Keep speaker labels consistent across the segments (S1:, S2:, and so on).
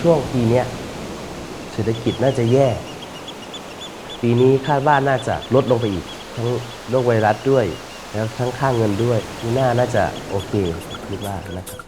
S1: ช่วงปีนี้เศรษฐกิจน่าจะแย่ ปีนี้คาดว่าน่าจะลดลงไปอีก ทั้งโรคไวรัสด้วย แล้วทั้งค่างเงินด้วยปีหน้าน่าจะโอเคคิดว่านะครับ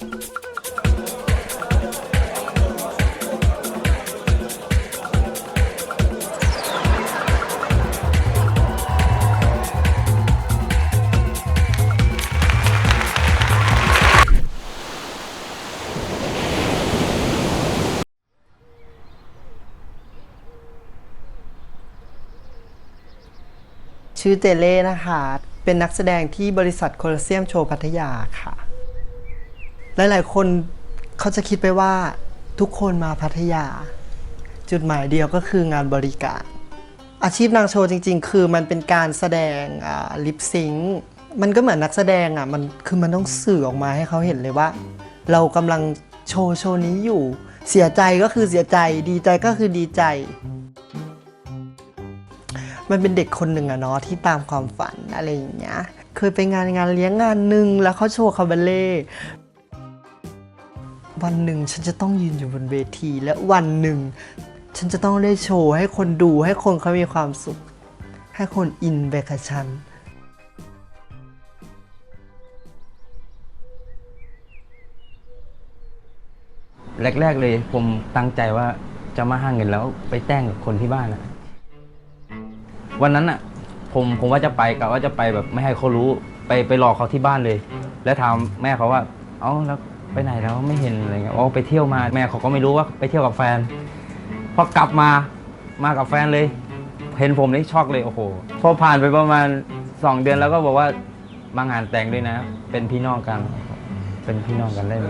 S2: ชื่อเจเล่นะคะ เป็นนักแสดงที่บริษัทโคลเซียมโชว์พัทยาค่ะ หลาย ๆ คนเขาจะคิดไปว่าทุกคนมาพัทยา จุดหมายเดียวก็คืองานบริการ อาชีพนางโชว์จริง ๆ คือมันเป็นการแสดงลิปซิงมันก็เหมือนนักแสดงอะมันคือมันต้องสื่อออกมาให้เขาเห็นเลยว่า เรากำลังโชว์โชว์นี้อยู่ เสียใจก็คือเสียใจ ดีใจก็คือดีใจ มันเป็นเด็กคนหนึ่งอะเนาะที่ตามความฝันอะไรอย่างเงี้ยเคยไปงานงานเลี้ยงงานหนึ่งแล้วเขาโชว์คาบาเล่วันหนึ่งฉันจะต้องยืนอยู่บนเวที และวันหนึ่ง ฉันจะต้องได้โชว์ให้คนดูให้คนเขามีความสุข ให้คนอินไปกับฉัน
S3: แรก ๆ เลยผมตั้งใจว่าจะมาหาเงินแล้วไปแต่งกับคนที่บ้านอะ วันนั้นอะผมผมว่าจะไปกะว่าจะไปแบบไม่ให้เขารู้ไปไปรอเขาที่บ้านเลย แล้วถามแม่เขาว่า เอ้าแล้วไปไหนแล้วไม่เห็นอะไรเงี้ยอ๋อไปเที่ยวมาแม่เขาก็ไม่รู้ว่าไปเที่ยวกับแฟนพอกลับมามากับแฟนเลย เห็นผมนี่ช็อกเลยโอ้โหพอผ่านไปประมาณสองเดือนแล้วก็บอกว่ามางานแต่งด้วยนะ เป็นพี่น้องกัน เป็นพี่น้องกันได้ไหม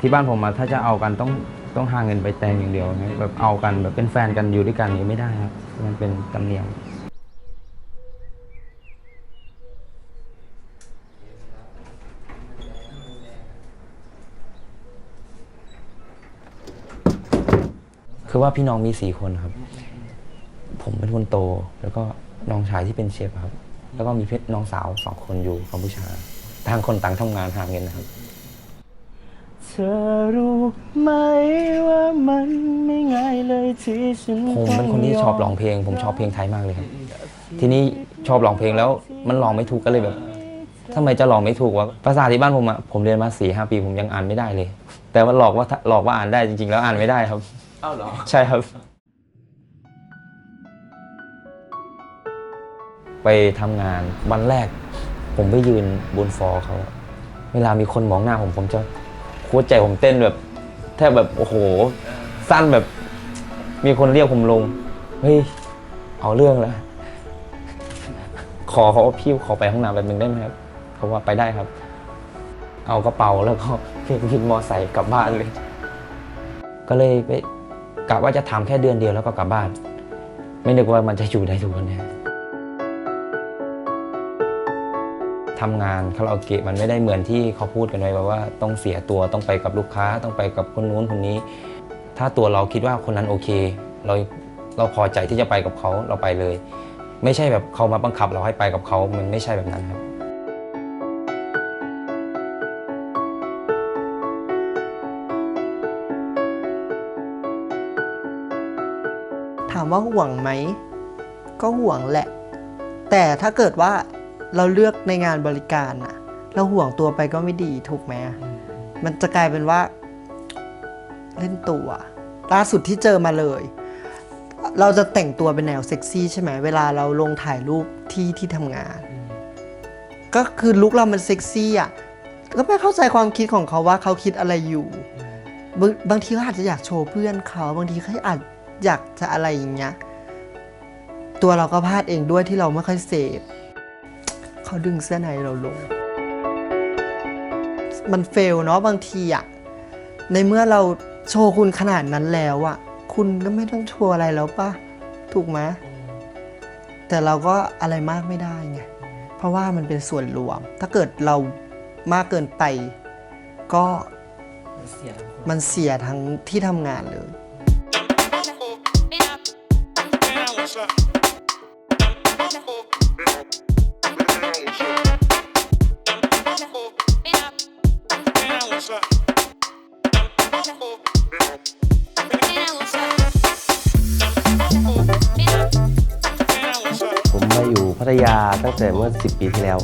S3: ที่บ้านผมอะถ้าจะเอากันต้องต้องหาเงินไปแต่งอย่างเดียวนะแบบเอากันแบบเป็นแฟนกันอยู่ด้วยกันนี้ไม่ได้ครับ มันเป็นตำเนียม คือว่าพี่น้องมีสี่คนครับ ผมเป็นคนโต แล้วก็น้องชายที่เป็นเชฟครับ แล้วก็มีพี่น้องสาวสองคนอยู่กัมพูชาทางคนต่างทำงานหาเงินนะครับ
S1: เธอรู้ไหมว่ามันไม่ง่ายเลยที่ฉัน
S3: ผมเป็นคนที่ชอบร้องเพลง ผมชอบเพลงไทยมากเลยครับ ทีนี้ชอบร้องเพลงแล้วมันร้องไม่ถูกก็เลยแบบทำไมจะร้องไม่ถูกวะภาษาที่บ้านผมอะผมเรียนมาสี่ห้าปีผมยังอ่านไม่ได้เลย แต่ว่าหลอกว่าหลอกว่าอ่านได้จริง ๆ แล้วอ่านไม่ได้ครับ
S1: เอ้าเหรอ
S3: ใช่ครับ ไปทำงานวันแรก ผมไปยืนบนฟอร์เขา เวลามีคนมองหน้าผมผมจะหัวใจผมเต้นแบบ แทบแบบโอ้โห สั้นแบบ มีคนเรียกผมลง เฮ้ย เอาเรื่องแล้ว ขอเขาว่าพี่ขอไปห้องน้ำแบบนึงได้ไหมครับเขาว่าไปได้ครับ เอากระเป๋าแล้วก็ขึ้นขึ้นมอไซค์กลับบ้านเลย ก็เลยไป กะว่าจะทำแค่เดือนเดียวแล้วก็กลับบ้าน ไม่นึกว่ามันจะอยู่ได้ทุกวันนี้ยทำงานคาราโอเกะมันไม่ได้เหมือนที่เขาพูดกันไว้แบบว่าต้องเสียตัวต้องไปกับลูกค้าต้องไปกับคนนู้นคนนี้ ถ้าตัวเราคิดว่าคนนั้นโอเค เราเราพอใจที่จะไปกับเขาเราไปเลย ไม่ใช่แบบเขามาบังคับเราให้ไปกับเขามันไม่ใช่แบบนั้นครับ
S2: ว่าห่วงไหม ก็ห่วงแหละ แต่ถ้าเกิดว่าเราเลือกในงานบริการอะเราห่วงตัวไปก็ไม่ดีถูกไหมอะมันจะกลายเป็นว่า เล่นตัวล่าสุดที่เจอมาเลย เราจะแต่งตัวเป็นแนวเซ็กซี่ใช่ไหมเวลาเราลงถ่ายรูปที่ที่ทำงาน ก็คือลุกเรามันเซ็กซี่อะก็ไม่เข้าใจความคิดของเขาว่าเขาคิดอะไรอยู่ บางบางทีเขาอาจจะอยากโชว์เพื่อนเขา บางทีเขาอาจ อยากจะอะไรอย่างเงี้ย ตัวเราก็พลาดเองด้วยที่เราไม่ค่อยเสพเขาดึงเสื้อในเราลง มันเฟลเนาะบางทีอะในเมื่อเราโชว์คุณขนาดนั้นแล้วอะคุณก็ไม่ต้องโชว์อะไรแล้วปะถูกไหมแต่เราก็อะไรมากไม่ได้ไง เพราะว่ามันเป็นส่วนรวม ถ้าเกิดเรามากเกินไป ก็มันเสียทั้งที่ทำงานเลย
S1: ผมมาอยู่พัทยาตั้งแต่เมื่อ 10 ปีที่แล้ว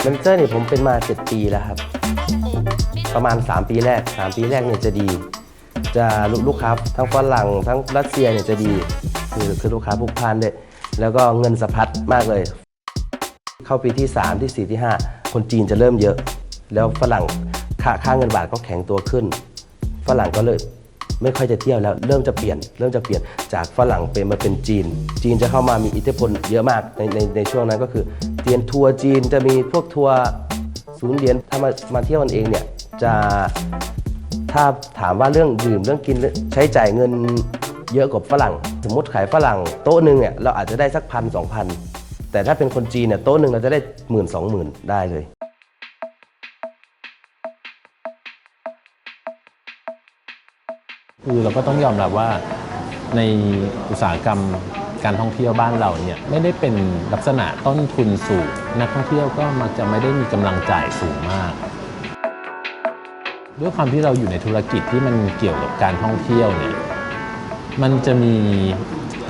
S1: เมนเจอร์เนี่ยผมเป็นมา 7 ปีแล้วครับ ประมาณ 3 ปีแรก 3 ปีแรกเนี่ยจะดี จะลูกลูกค้าทั้งฝรั่งทั้งรัสเซียเนี่ยจะดี คือคือลูกค้าผูกพันเลย แล้วก็เงินสะพัดมากเลย เข้าปีที่ 3 ที่ 4 ที่ 5 คนจีนจะเริ่มเยอะ แล้วฝรั่งค่าค่าเงินบาทก็แข็งตัวขึ้น ฝรั่งก็เลยไม่ค่อยจะเที่ยวแล้วเริ่มจะเปลี่ยน เริ่มจะเปลี่ยนจากฝรั่งเป็นมาเป็นจีน จีนจะเข้ามามีอิทธิพลเยอะมากในในในช่วงนั้นก็คือเตียนทัวร์จีนจะมีพวกทัวร์ศูนย์เหรียญถ้ามามาเที่ยวกันเองเนี่ยจะถ้าถามว่าเรื่องดื่มเรื่องกินใช้จ่ายเงินเยอะกว่าฝรั่ง สมมติขายฝรั่งโต๊ะหนึ่งเนี่ยเราอาจจะได้สักพันสองพันแต่ถ้าเป็นคนจีนเนี่ยโต๊ะหนึ่งเราจะได้หมื่นสองหมื่นได้เลย
S4: คือเราก็ต้องยอมรับว่าในอุตสาหกรรมการท่องเที่ยวบ้านเราเนี่ยไม่ได้เป็นลักษณะต้นทุนสูง นักท่องเที่ยวก็มักจะไม่ได้มีกำลังจ่ายสูงมาก ด้วยความที่เราอยู่ในธุรกิจที่มันเกี่ยวกับการท่องเที่ยวเนี่ย มันจะมี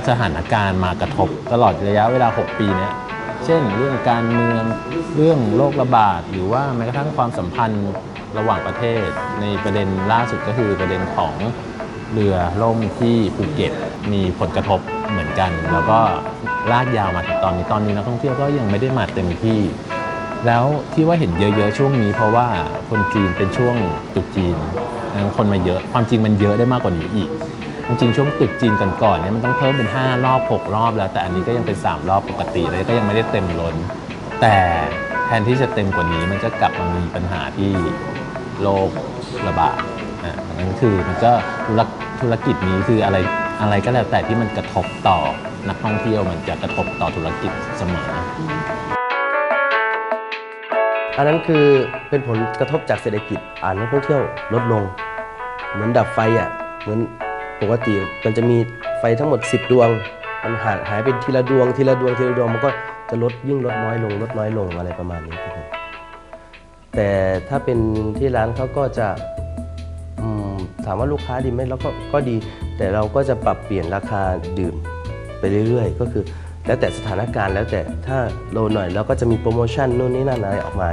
S4: สถานการณ์มากระทบตลอดระยะเวลา 6 ปีเนี้ยเช่นเรื่องการเมืองเรื่องโรคระบาด หรือว่าแม้กระทั่งความสัมพันธ์ระหว่างประเทศ ในประเด็นล่าสุดก็คือประเด็นของเรือล่มที่ภูเก็ตมีผลกระทบเหมือนกัน แล้วก็ลากยาวมาถึงตอนนี้ตอนนี้นักท่องเที่ยวก็ยังไม่ได้มาเต็มที่ แล้วที่ว่าเห็นเยอะๆช่วงนี้ เพราะว่าคนจีนเป็นช่วงตรุษจีนนั้นคนมาเยอะความจริงมันเยอะได้มากกว่านี้อีก จริงๆช่วงตรุษจีนก่อนๆเนี่ยมันต้องเพิ่มเป็น 5 รอบ 6 รอบแล้ว แต่อันนี้ก็ยังเป็น 3 รอบปกติเลยก็ยังไม่ได้เต็มล้น แต่แทนที่จะเต็มกว่านี้มันจะกลับมามีปัญหาที่โรคระบาดอะนั่นคือมันก็ธุรกธุรกิจนี้คืออะไรอะไรก็แล้วแต่ที่มันกระทบต่อนักท่องเที่ยวมันจะกระทบต่อธุรกิจเสมอ
S1: อันนั้นคือเป็นผลกระทบจากเศรษฐกิจอ่านนักท่องเที่ยวลดลง เหมือนดับไฟอะเหมือน ปกติมันจะมีไฟทั้งหมด 10 ดวง มันหายหายไปทีละดวงทีละดวงทีละดวงมันก็จะลดยิ่งลดน้อยลงลดน้อยลงอะไรประมาณนี้ครับผมแต่ถ้าเป็นที่ร้านเขาก็จะถามว่าลูกค้าดีไหมแล้วก็ก็ดี แต่เราก็จะปรับเปลี่ยนราคาดื่มไปเรื่อย ๆ ก็คือ แล้วแต่สถานการณ์แล้วแต่ถ้าโลหน่อยเราก็จะมีโปรโมชั่นนู่นนี่นั่นอะไรออกมา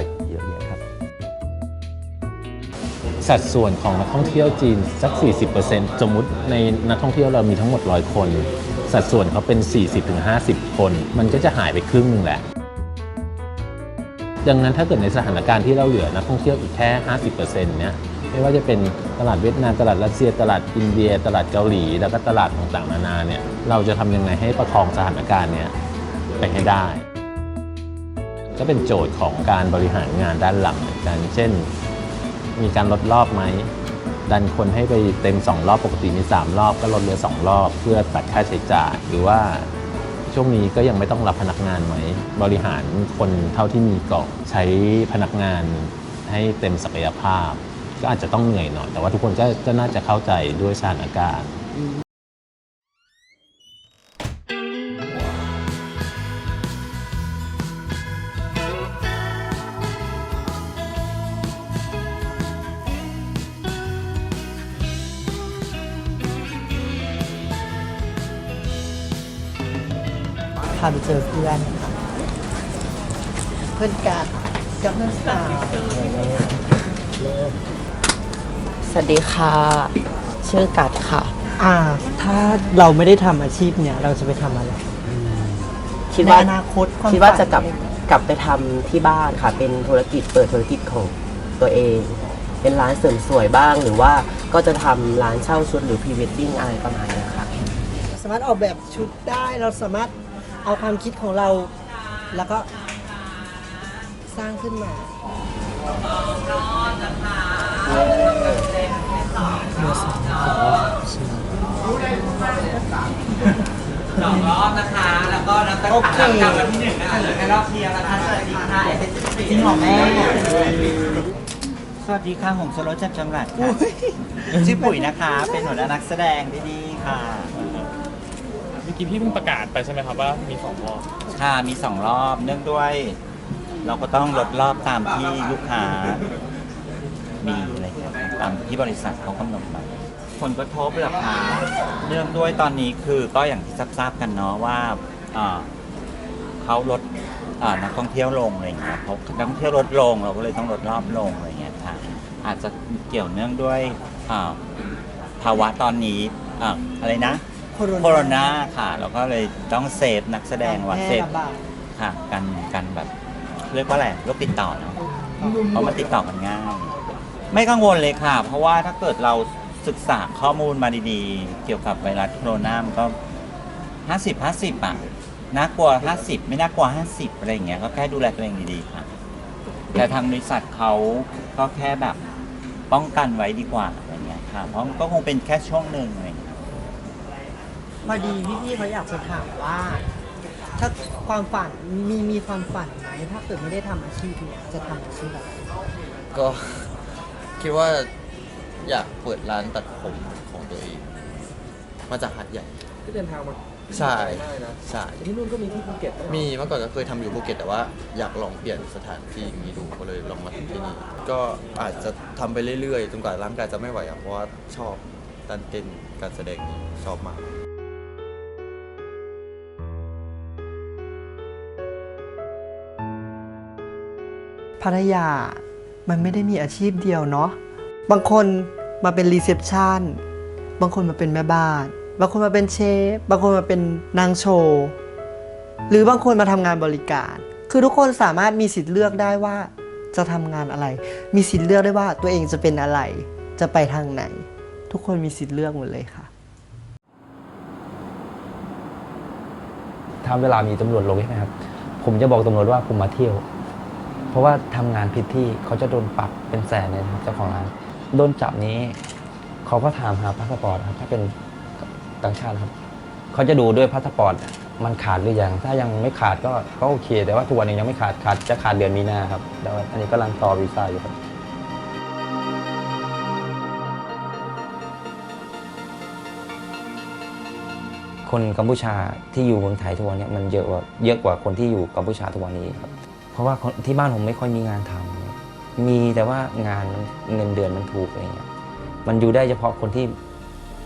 S4: สัดส่วนของนักท่องเที่ยวจีนสัก 40%สมมุติในนักท่องเที่ยวเรามีทั้งหมด 100 คน สัดส่วนเขาเป็น 40-50 คน มันก็จะหายไปครึ่งนึงแหละ ดังนั้นถ้าเกิดในสถานการณ์ที่เราเหลือนักท่องเที่ยวอีกแค่ 50%เนี่ยไม่ว่าจะเป็นตลาดเวียดนามตลาดรัสเซีย ตลาดอินเดีย ตลาดเกาหลี แล้วก็ตลาดต่างๆนานาเนี่ยเราจะทำยังไงให้ประคองสถานการณ์เนี้ยไปให้ได้ ก็เป็นโจทย์ของการบริหารงานด้านหลังเหมือนกัน เช่น มีการลดรอบไหม ดันคนให้ไปเต็ม 2 รอบปกติมี 3 รอบก็ลดเหลือ 2 รอบ เพื่อตัดค่าใช้จ่าย หรือว่าช่วงนี้ก็ยังไม่ต้องรับพนักงานไหม บริหารคนเท่าที่มีก่อนใช้พนักงานให้เต็มศักยภาพ ก็อาจจะต้องเหนื่อยหน่อย แต่ว่าทุกคนก็ก็น่าจะเข้าใจด้วยสถานการณ์
S2: พาไปเจอเพื่อนค่ะเพื่อนกันกับเพื่อนสาว
S5: สวัสดีค่ะ ชื่อกัดค่ะ
S2: อ่า ถ้าเราไม่ได้ทำอาชีพเนี่ย เราจะไปทำอะไร
S5: คิดว่า
S2: ในอนาคตความ
S5: คิดว่า
S2: ฝัน
S5: จะกลับกลับไปทำที่บ้านค่ะ เป็นธุรกิจเปิดธุรกิจของตัวเอง เป็นร้านเสริมสวยบ้างหรือว่าก็จะทำร้านเช่าชุดหรือพรีเวดดิ้งอะไรประมาณเนี้ยค่ะ
S2: สามารถออกแบบชุดได้เราสามารถ เอาความคิดของเรา แล้วก็สร้างขึ้นมา
S6: สองรอบนะคะ แล้วก็นับตั้ง
S2: โอเค
S6: แต่รอบที่หนึ่งนะคะเหลือแค่รอบเดียวนะคะสวัสดีค่ะ
S7: จริงเหรอแม่สวัสดีค่ะผมสโรจน์จากจังหวัดค่ะชื่อปุ๋ยนะคะ เป็นหัวหน้านักแสดงดีๆค่ะ
S8: เมื่อ กี้พี่เพิ่งประกาศไปใช่ไหมครับว่ามีสองรอบ
S7: ค่ะมีสองรอบเนื่องด้วย เราก็ต้องลดรอบตามที่ลูกค้ามีอะไรอย่างเงี้ยตามที่บริษัทเขากำหนดมาผลกระทบเหรอคะเนื่องด้วยตอนนี้คือก็อย่างที่ทราบๆกันเนาะว่าอ่าเขาลดอ่านักท่องเที่ยวลงอะไรอย่างเงี้ยเพรานักท่องเที่ยวลดลงเราก็เลยต้องลดรอบลงอะไรอย่างเงี้ยค่ะอาจจะเกี่ยวเนื่องด้วยอ่าภาวะตอนนี้อ่าอะไรนะ
S2: โคโรนา
S7: โคโรนาค่ะเราก็เลยต้องเซฟนักแสดงว่า
S2: แพ
S7: เซ
S2: ร่
S7: ฟ
S2: ระบาด
S7: ค่ะกันกันแบบเรียกว่าอะไรโรคติดต่อเนาะเพราะมันติดต่อกันง่าย ไม่กังวลเลยค่ะ เพราะว่าถ้าเกิดเราศึกษาข้อมูลมาดีๆ เกี่ยวกับไวรัสโคโรนามันก็ห้าสิบห้าสิบอะน่ากลัวห้าสิบไม่น่ากลัวห้าสิบอะไรอย่างเงี้ยก็แค่ดูแลตัวเองดีๆค่ะ แต่ทางบริษัทเขาก็แค่แบบป้องกันไว้ดีกว่าอะไรเงี้ยค่ะ เพราะมันก็คงเป็นแค่ช่วงหนึ่งอะไรอย่างเงี้ย
S2: พอดีพี่ๆเขาอยากจะถามว่า ถ้าความฝันมีมีความฝันไหมถ้าเกิดไม่ได้ทำอาชีพเนี่ยจะทำอาชีพอะไร
S9: ก็ คิดว่าอยากเปิดร้านตัดผมของตัวเอง มาจากหัดใหญ่
S6: ก็เดินทางมา
S9: ใช่
S6: ได้นะ
S9: ใช่
S6: ที่นู่นก็มีที่ภูเก็ตด้วย
S9: มีเมื่อก่อนก็เคยทำอยู่ภูเก็ตแต่ว่าอยากลองเปลี่ยนสถานที่อย่างนี้ดูก็เลยลองมาทำที่นี่ก็อาจจะทำไปเรื่อยๆจนกว่าร่างกายจะไม่ไหวอะเพราะว่าชอบการเต้นการแสดงนี้ชอบมาก
S2: พัทยา มันไม่ได้มีอาชีพเดียวเนาะ บางคนมาเป็นรีเซพชันบางคนมาเป็นแม่บ้าน บางคนมาเป็นเชฟ บางคนมาเป็นนางโชว์หรือบางคนมาทำงานบริการ คือทุกคนสามารถมีสิทธิ์เลือกได้ว่าจะทำงานอะไร มีสิทธิ์เลือกได้ว่าตัวเองจะเป็นอะไร จะไปทางไหน ทุกคนมีสิทธิ์เลือกหมดเลยค่ะ
S3: ถ้าเวลามีตำรวจลงใช่ไหมครับ ผมจะบอกตำรวจว่าผมมาเที่ยว ราะว่าทำงานผิดที่เขาจะโดนปรับเป็นแสนเลยนะครับเจ้าของร้านโดนจับนี้ เขาก็ถามหาพาสปอร์ตครับถ้าเป็นต่างชาติครับ เขาจะดูด้วยพาสปอร์ตมันขาดหรือยัง ถ้ายังไม่ขาดก็ก็โอเค แต่ว่าทุกวันนี้ยังไม่ขาดขาดจะขาดเดือนมีนาครับแล้วอันนี้กำลังต่อวีซ่าอยู่ครับคนกัมพูชาที่อยู่เมืองไทยทุกวันนี้มันเยอะกว่าเยอะกว่าคนที่อยู่กัมพูชาทุกวันนี้ครับ ราะว่าที่บ้านผมไม่ค่อยมีงานทำมีแต่ว่างานเงินเดือนมันถูกอะไรเงี้ยมันอยู่ได้เฉพาะคนที่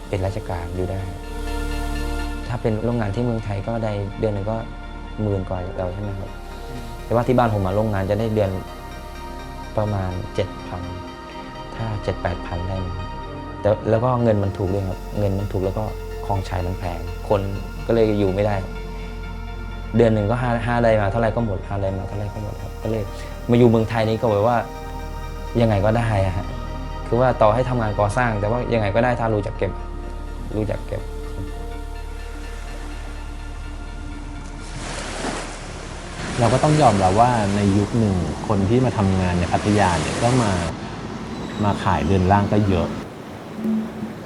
S3: เป็นราชการอยู่ได้ ถ้าเป็นโรงงานที่เมืองไทยก็ได้เดือนหนึ่งก็หมื่นกว่าเราใช่ไหมครับ แต่ว่าที่บ้านผมมาโรงงานจะได้เดือนประมาณเจ็ดพันถ้าเจ็ดแปดพันได้มั้งแต่แล้วก็เงินมันถูกด้วยครับ เงินมันถูกแล้วก็ของใช้มันแพง คนก็เลยอยู่ไม่ได้ เดือนหนึ่งก็ห้าห้าได้มาเท่าไรก็หมดห้าได้มาเท่าไรก็หมดครับก็เลยมาอยู่เมืองไทยนี้ก็แบบว่ายังไงก็ได้อะฮะคือว่าต่อให้ทำงานก่อสร้าง แต่ว่ายังไงก็ได้ถ้ารู้จักเก็บ รู้จักเก็บ
S4: เราก็ต้องยอมรับว่าในยุคหนึ่งคนที่มาทำงานในพัทยาเนี่ยก็มามาขายเรือนร่างก็เยอะ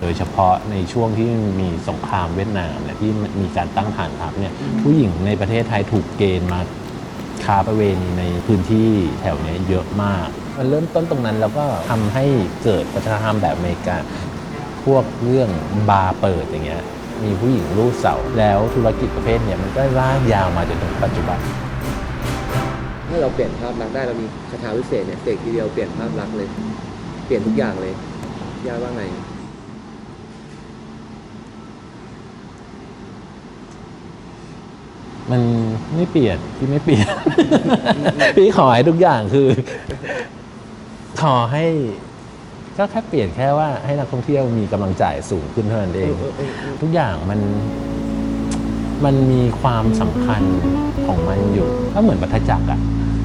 S4: ดยเฉพาะในช่วงที่มีสงครามเวียดนามเนี่ยที่มีการตั้งฐานทัพเนี่ยผู้หญิงในประเทศไทยถูกเกณฑ์มาค้าประเวณีในพื้นที่แถวเนี้ยเยอะมาก มันเริ่มต้นตรงนั้นแล้วก็ทำให้เกิดวัฒนธรรมแบบอเมริกา พวกเรื่องบาร์เปิดอย่างเงี้ยมีผู้หญิงรูดเสาแล้วธุรกิจประเภทเนี้ยมันก็ลากยาวมาจนถึงปัจจุบัน
S10: ถ้าเราเปลี่ยนภาพลักษณ์ได้เรามีคาถาวิเศษเนี่ยเสกทีเดียวเปลี่ยนภาพลักษณ์เลย เปลี่ยนทุกอย่างเลยย่าว่าไง
S4: มันไม่เปลี่ยนพี่ไม่เปลี่ยน พี่ขอให้ทุกอย่างคือ ขอให้ก็แค่เปลี่ยนแค่ว่าให้นักท่องเที่ยวมีกำลังจ่ายสูงขึ้นเท่านั้นเอง ทุกอย่างมันมันมีความสำคัญของมันอยู่ก็เหมือนวัฏจักรอะ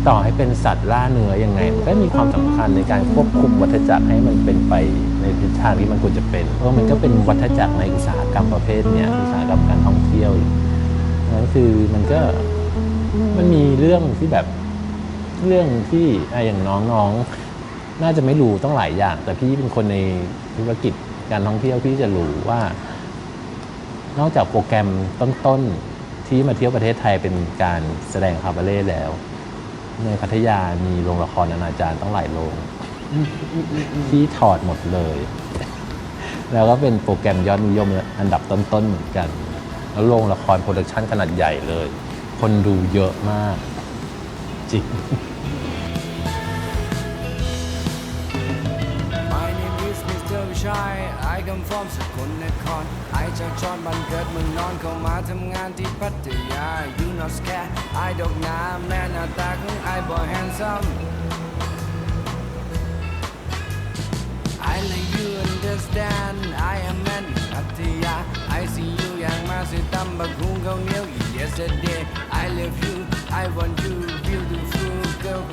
S4: ต่อให้เป็นสัตว์ล่าเนื้อยังไงมันก็มีความสำคัญในการควบคุมวัฏจักรให้มันเป็นไปในทิศทางที่มันควรจะเป็น เพราะมันก็เป็นวัฏจักรในอุตสาหกรรมประเภทเนี้ยอุตสาหกรรมการท่องเที่ยว นั่นคือมันก็มันมีเรื่องที่แบบเรื่องที่อะอย่างน้องๆน่าจะไม่รู้ต้องหลายอย่าง แต่พี่เป็นคนในธุรกิจการท่องเที่ยวพี่จะรู้ว่า นอกจากโปรแกรมต้นๆที่มาเที่ยวประเทศไทยเป็นการแสดงคาบาเล่แล้ว ในพัทยามีโรงละครนานาจารย์ต้องหลายโรงที่ถอดหมดเลย แล้วก็เป็นโปรแกรมยอดนิยมอันดับต้นๆเหมือนกัน แล้วโรงละครโปรดักชันขนาดใหญ่เลย คนดูเยอะมาก จริง
S11: My name is Mr. ชายไอ้กำฟอมสกลนครไอ้จากชอนบันเกิดเมืองนอนเข้ามาทำงานที่พัทยา you not scared ไอ้ดอกน้ำแม่หน้าตาของไอ้บ่ handsome you understand I am an Atia. I see you yang masih tambah kau nil Yesterday. I love you I want you beautiful girl